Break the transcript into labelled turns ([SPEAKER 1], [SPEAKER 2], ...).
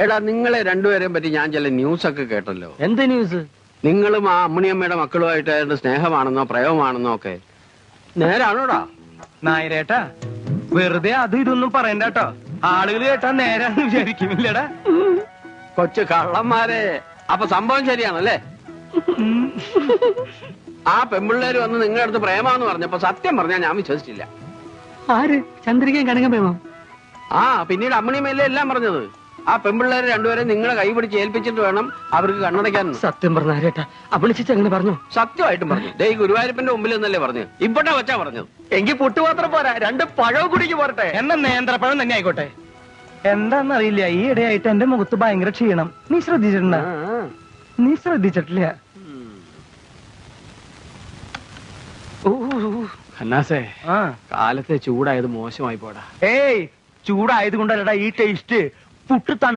[SPEAKER 1] എടാ നിങ്ങളെ രണ്ടുപേരെയും പറ്റി ഞാൻ ചില ന്യൂസ് ഒക്കെ കേട്ടല്ലോ.
[SPEAKER 2] എന്ത് ന്യൂസ്?
[SPEAKER 1] നിങ്ങളും ആ അമ്മണിയമ്മയുടെ മക്കളുമായിട്ടായിരുന്നു സ്നേഹമാണെന്നോ പ്രയോഗമാണെന്നോ ഒക്കെ. നേരാണോടാ?
[SPEAKER 3] നായരേട്ടാ വെറുതെ അത് ഇതൊന്നും പറയണ്ടോ കേട്ടോ ആളുകൾ കേട്ടാ നേരാന്ന് വിചാരിക്കുന്നില്ലടാ.
[SPEAKER 1] കൊച്ചു കള്ളന്മാരെ. അപ്പൊ സംഭവം ശരിയാണല്ലേ? ആ പെമ്പിള്ളേര് വന്ന് നിങ്ങളുടെ അടുത്ത് പ്രേമാന്ന് പറഞ്ഞപ്പോ സത്യം പറഞ്ഞാ ഞാൻ വിശ്വസിച്ചില്ല.
[SPEAKER 2] ആര്? ചന്ദ്രികയും കണങ്ങ പ്രേമ?
[SPEAKER 1] ആ പിന്നീട് അമ്മണിയമ്മയല്ലേ എല്ലാം പറഞ്ഞത്? ആ പെൺപിള്ളേരെ രണ്ടുപേരെ നിങ്ങളെ കൈ പിടിച്ച് ഏൽപ്പിച്ചിട്ട് വേണം അവർക്ക് കണ്ണടയ്ക്കാൻ.
[SPEAKER 2] സത്യം പറഞ്ഞാ ആരേട്ടാ അപ്പണിച്ചിട്ട് അങ്ങനെ പറഞ്ഞു?
[SPEAKER 1] സത്യമായിട്ടും പറഞ്ഞു. ദേ ഈ ഗുരുവായൂരപ്പന്റെ മുമ്പിൽ നിന്നല്ലേ പറഞ്ഞു. ഇപ്പോഴാ വച്ചാ പറഞ്ഞത്
[SPEAKER 2] എങ്കിൽ പുട്ടുപാത്രം പോരാ. രണ്ട് പഴവും കുടിക്ക് പോരട്ടെ.
[SPEAKER 3] എന്ന നേന്ത്രപ്പഴം തന്നെ ആയിക്കോട്ടെ. എന്താന്നറിയില്ല ഈ ഇടയായിട്ട് എന്റെ മുഖത്ത് ഭയങ്കര ക്ഷീണം. നീ ശ്രദ്ധിച്ചിട്ടുണ്ട? നീ ശ്രദ്ധിച്ചിട്ടില്ല.
[SPEAKER 1] ഖന്നാസേ കാലത്തെ ചൂടായത് മോശമായി പോടാ.
[SPEAKER 3] ഏയ് ചൂടായത് കൊണ്ടല്ലടാ ഈ ടേസ്റ്റ് puta